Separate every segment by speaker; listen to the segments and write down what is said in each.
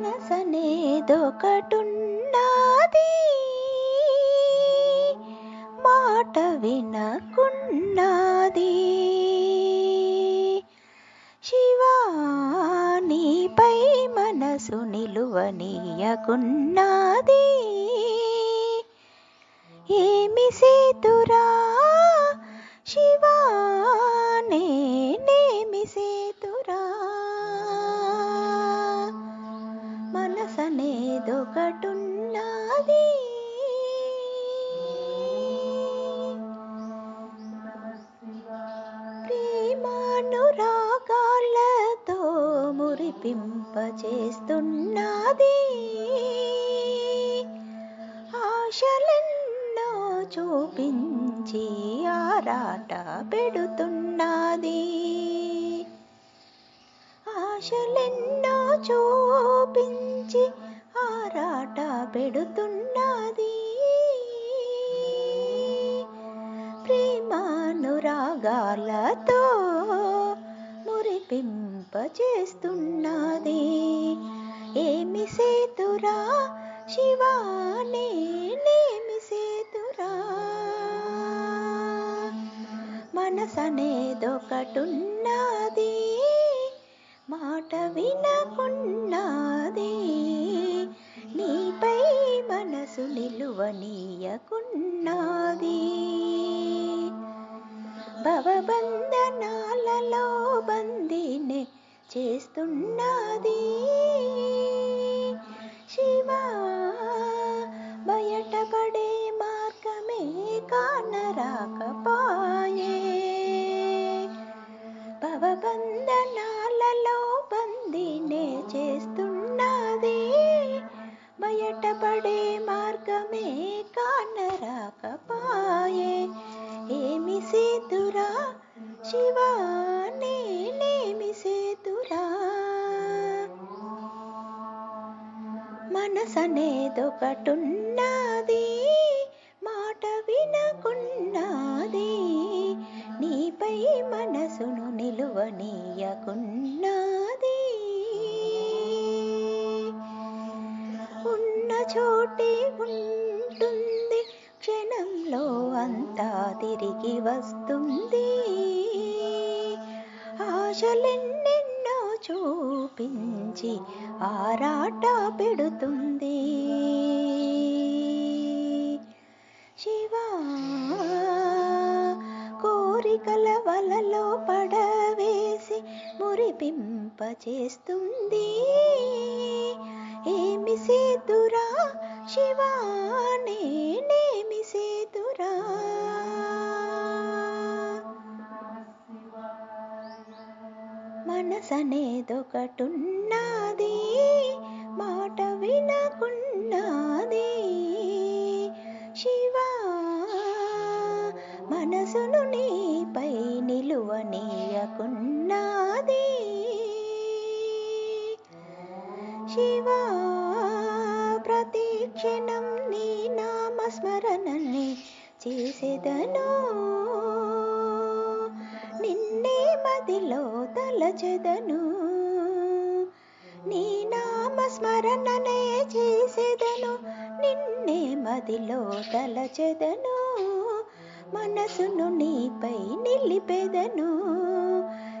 Speaker 1: మనసనేదొకటున్నది. మాట వినకున్నది. శివానిపై మనసు నిలువనీయకున్న ఒకటున్నది. ప్రేమానురాగాలతో మురిపింపచేస్తున్నది. ఆశలెన్నో చూపించి ఆరాట పెడుతున్నది. ఆశలెన్నో చూపించి ఆరాట పెడుతున్నది. ప్రేమానురాగాలతో మురిపింపచేస్తున్నది ఏమి సేతురా? శివానేమి సేతురా? మనసనేదొకటున్నది. మాట వినకుండా నిలువనీయకున్నది భవబంధనాలలో బందీనే చేస్తున్నది. శివా బయటపడే మార్గమే కానరాకపాయే పడే మార్గమే కానరాకపాయే ఏమి సేతురా? శివా నేనేమి సేతురా? మనసనేదొకటున్నది మాట వినకున్నది. నీపై మనసును నిలువనీయకున్నా తోటే ఉంటుంది క్షణంలో అంతా తిరిగి వస్తుంది. ఆశలెన్నెన్నో చూపించి ఆరాట పెడుతుంది. శివా కోరికల వలలో పడవేసి మురిపింప చేస్తుంది శివా నేనేమి సేతురా? మనసనేదొకటున్నది మాట వినకున్నది. శివా మనసును స్మరణని చేసేదను? నిన్నే మదిలో తలచెదను. నీ నామ స్మరణనే చేసేదను. నిన్నే మదిలో తలచెదను. మనసును నీపై నిలిపెదను.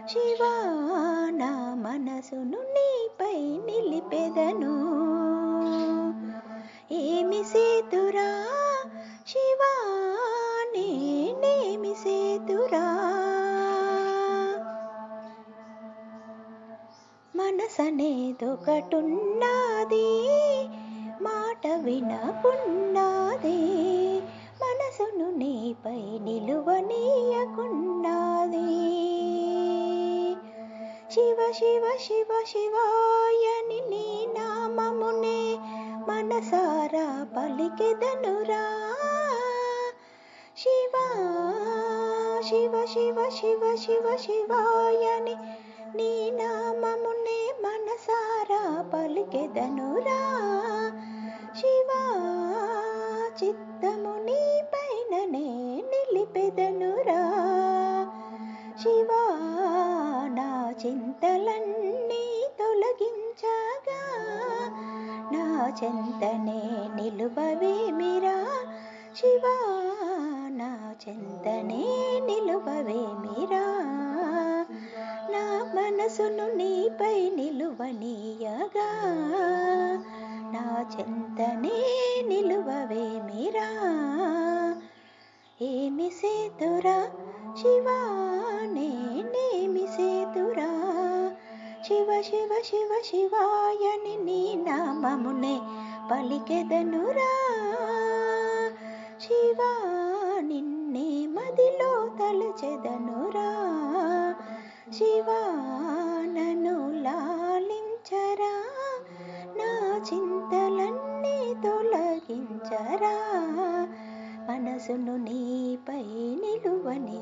Speaker 1: శివా నా మనసును నీపై నిలిపెదను. మనసనేదొకటున్నది మాట వినకున్నది మనసును నీపై నిలువనీయకున్నది. శివ శివ శివ శివాయని నీ నామమునే మనసారా పలికెదనురా. శివ శివ శివ శివ శివ శివాయని నీ నామమునే పలికెదనురా శివా చిత్తము నీ పైననే నిలిపెదనురా. శివా నా చింతలన్నీ తొలగించగా. నా చింతనే నిలువవేమిరా శివా నా చింతనే నిలువవేమిరా నా మనసును నీపై నిలువనీయగా చెంతనే నిలువవేమిరా ఏమి సేతురా శివా? నేనేమి సేతురా? శివ శివ శివ శివాయని నీ నామమునే పలికెదనురా? శివా నిన్నే మదిలో తలచెదనురా? శివా నన్ను మనసును నీపై నిలువని